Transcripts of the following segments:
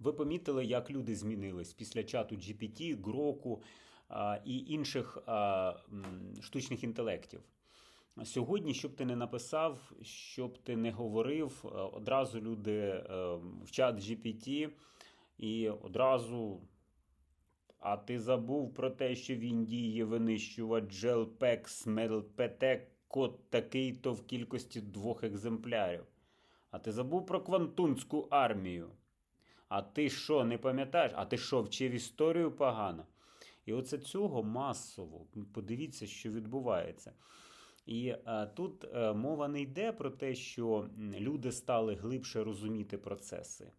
Ви помітили, як люди змінились після чату GPT, Гроку і інших штучних інтелектів. Сьогодні, щоб ти не написав, щоб ти не говорив, е, одразу люди е, в чат GPT і одразу. А ти забув про те, що в Індії винищувач Джелпек СМЛПТ код такий-то в кількості двох екземплярів. А ти забув про квантунську армію. А ти що, не пам'ятаєш? А ти що, вчив історію погано? І оце цього масово. Подивіться, що відбувається. І е, тут е, мова не йде про те, що люди стали глибше розуміти процеси.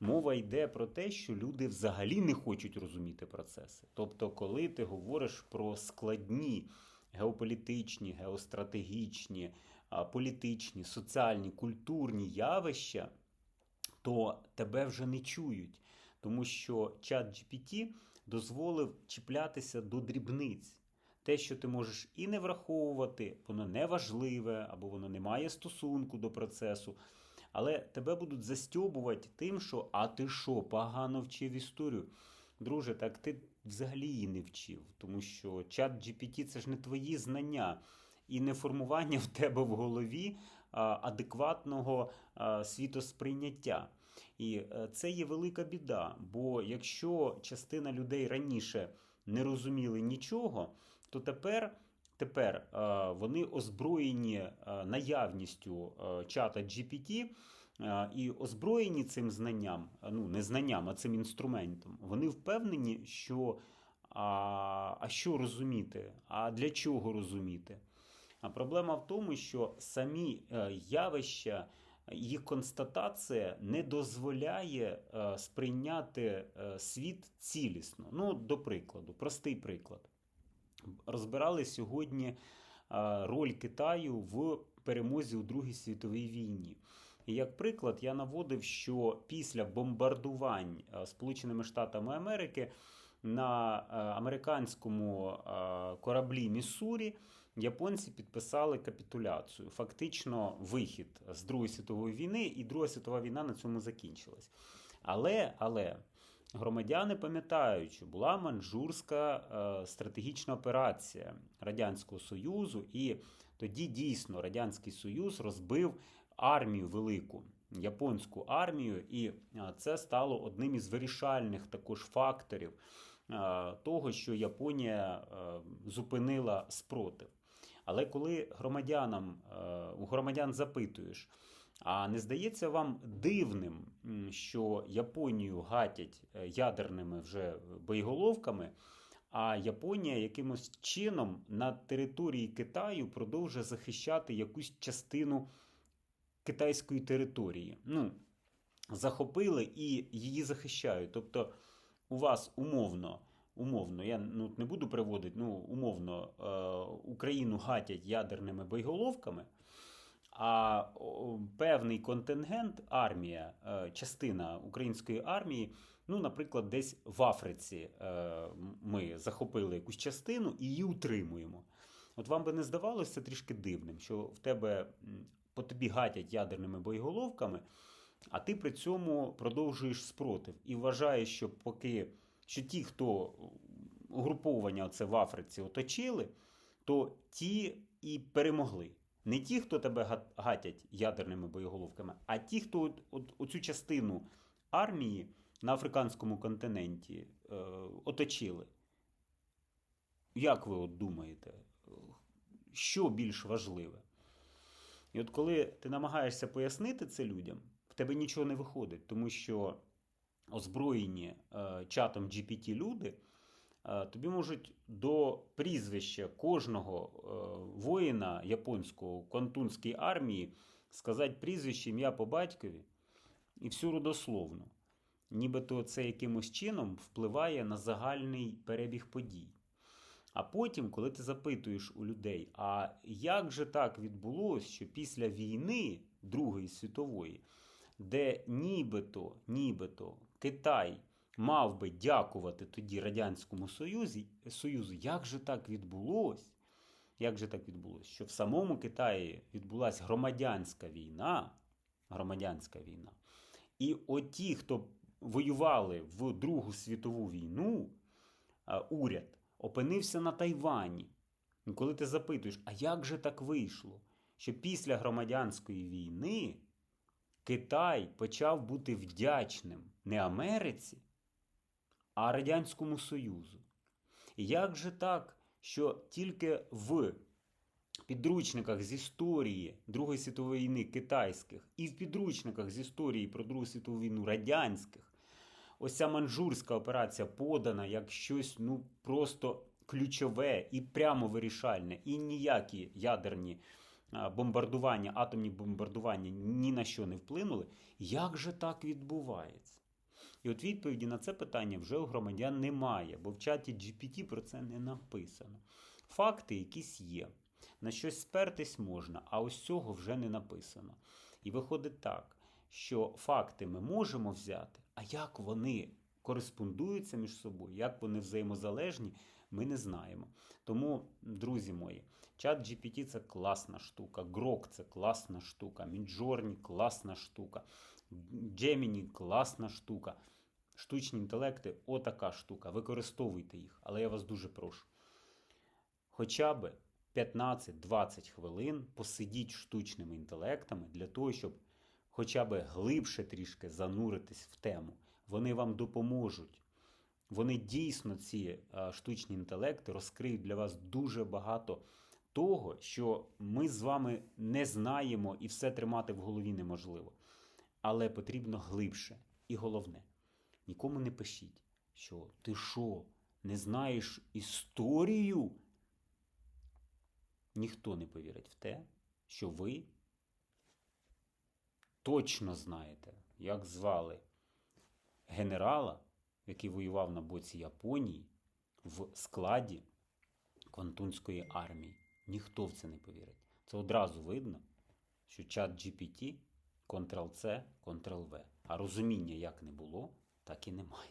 Мова йде про те, що люди взагалі не хочуть розуміти процеси. Тобто, коли ти говориш про складні геополітичні, геостратегічні, а, політичні, соціальні, культурні явища, то тебе вже не чують, тому що чат GPT дозволив чіплятися до дрібниць. Те, що ти можеш і не враховувати, воно не важливе, або воно не має стосунку до процесу. Але тебе будуть застьобувати тим, що а ти що, погано вчив історію. Друже, так ти взагалі її не вчив, тому що чат GPT це ж не твої знання і не формування в тебе в голові адекватного світосприйняття. І е, це є велика біда. Бо якщо частина людей раніше не розуміли нічого, то тепер, тепер е, вони озброєні е, наявністю чата GPT. І озброєні цим знанням, ну не знанням, а цим інструментом, вони впевнені, що а, а що розуміти, а для чого розуміти. А проблема в тому, що самі явища, їх констатація не дозволяє е, сприйняти е, світ цілісно. Ну, до прикладу, простий приклад. Розбирали сьогодні е, роль Китаю в перемозі у Другій світовій війні. Як приклад, я наводив, що після бомбардувань Сполученими Штатами Америки на американському кораблі Міссурі японці підписали капітуляцію. Фактично вихід з Другої світової війни, і Друга світова війна на цьому закінчилась. Але, але громадяни пам'ятають, що була манжурська е, стратегічна операція Радянського Союзу, і тоді дійсно Радянський Союз розбив армію велику. Японську армію, і е, це стало одним із вирішальних також факторів е, того, що Японія зупинила спротив. Але коли громадянам е, у громадян запитуєш, а не здається вам дивним, що Японію гатять е, ядерними вже боєголовками, а Японія якимось чином на території Китаю продовжує захищати якусь частину китайської території. Ну, захопили і її захищають. Тобто, у вас умовно, умовно, я ну, не буду приводити, ну, умовно, е, Україну гатять ядерними боєголовками. А певний контингент, армія, е, частина української армії, ну, наприклад, десь в Африці е, ми захопили якусь частину і її утримуємо. От вам би не здавалося це трішки дивним, що в тебе по тобі гатять ядерними боєголовками, а ти при цьому продовжуєш спротив і вважаєш, що поки що ті, хто угруповання це в Африці оточили, то ті і перемогли. Не ті, хто тебе гатять ядерними боєголовками, а ті, хто от, от, оцю частину армії на африканському континенті е, оточили. Як ви от думаєте, що більш важливе? І от коли ти намагаєшся пояснити це людям, в тебе нічого не виходить, тому що озброєні е, чатом GPT люди е, тобі можуть до прізвища кожного е, воїна японського квантунської армії сказати прізвище ім'я по батькові і всю родословну. Нібито це якимось чином впливає на загальний перебіг подій. А потім, коли ти запитуєш у людей, а як же так відбулося, що після війни Другої світової, де нібито, нібито Китай мав би дякувати тоді Радянському Союзі, Союзу, як же так відбулося? Як же так відбулося? Що в самому Китаї відбулася громадянська війна, громадянська війна, і оті, хто воювали в Другу світову війну, уряд опинився на Тайвані. І коли ти запитуєш, а як же так вийшло, що після громадянської війни Китай почав бути вдячним не Америці, а Радянському Союзу? Як же так, що тільки в підручниках з історії Другої світової війни китайських і в підручниках з історії про Другу світову війну радянських ось ця манжурська операція подана як щось ну просто ключове і прямо вирішальне, і ніякі ядерні бомбардування, атомні бомбардування ні на що не вплинули. Як же так відбувається? І от відповіді на це питання вже у громадян немає, бо в чаті GPT про це не написано. Факти якісь є. На щось спертись можна, а ось цього вже не написано. І виходить так, що факти ми можемо взяти, а як вони кореспондуються між собою, як вони взаємозалежні, ми не знаємо. Тому, друзі мої, чат GPT це класна штука, Grok це класна штука, Midjourney класна штука, Gemini класна штука. Штучні інтелекти отака штука. Використовуйте їх, але я вас дуже прошу. Хоча б 15-20 хвилин посидіть штучними інтелектами для того, щоб хоча б глибше трішки зануритись в тему. Вони вам допоможуть. Вони дійсно, ці а, штучні інтелекти, розкриють для вас дуже багато того, що ми з вами не знаємо і все тримати в голові неможливо. Але потрібно глибше. І головне, нікому не пишіть, що ти що, не знаєш історію? Ніхто не повірить в те, що ви точно знаєте, як звали генерала, який воював на боці Японії в складі Квантунської армії. Ніхто в це не повірить. Це одразу видно, що чат GPT Ctrl-C, Ctrl-V. А розуміння як не було, так і немає.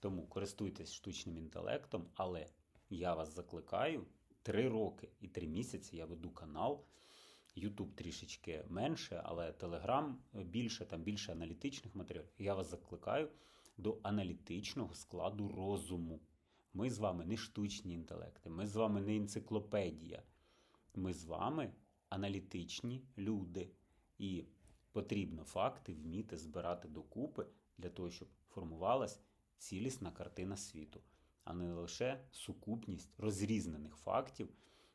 Тому користуйтесь штучним інтелектом, але я вас закликаю. Три роки і три місяці я веду канал. Ютуб трішечки менше, але Телеграм більше, там більше аналітичних матеріалів. Я вас закликаю до аналітичного складу розуму. Ми з вами не штучні інтелекти, ми з вами не енциклопедія. Ми з вами аналітичні люди. І потрібно факти вміти збирати докупи для того, щоб формувалась цілісна картина світу а не лише сукупність розрізнених фактів,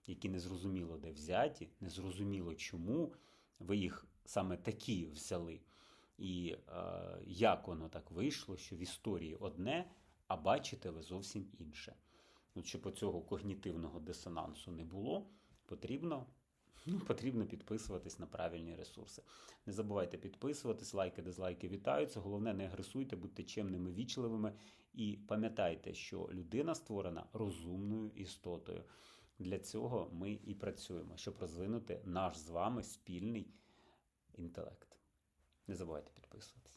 які незрозуміло де взяті, незрозуміло чому ви їх саме такі взяли. І е, як воно так вийшло, що в історії одне, а бачите ви зовсім інше. От щоб цього когнітивного дисонансу не було, потрібно. Ну, потрібно підписуватись на правильні ресурси. Не забувайте підписуватись, лайки, дизлайки вітаються. Головне, не агресуйте, будьте чемними, вічливими і пам'ятайте, що людина створена розумною істотою. Для цього ми і працюємо, щоб розвинути наш з вами спільний інтелект. Не забувайте підписуватись.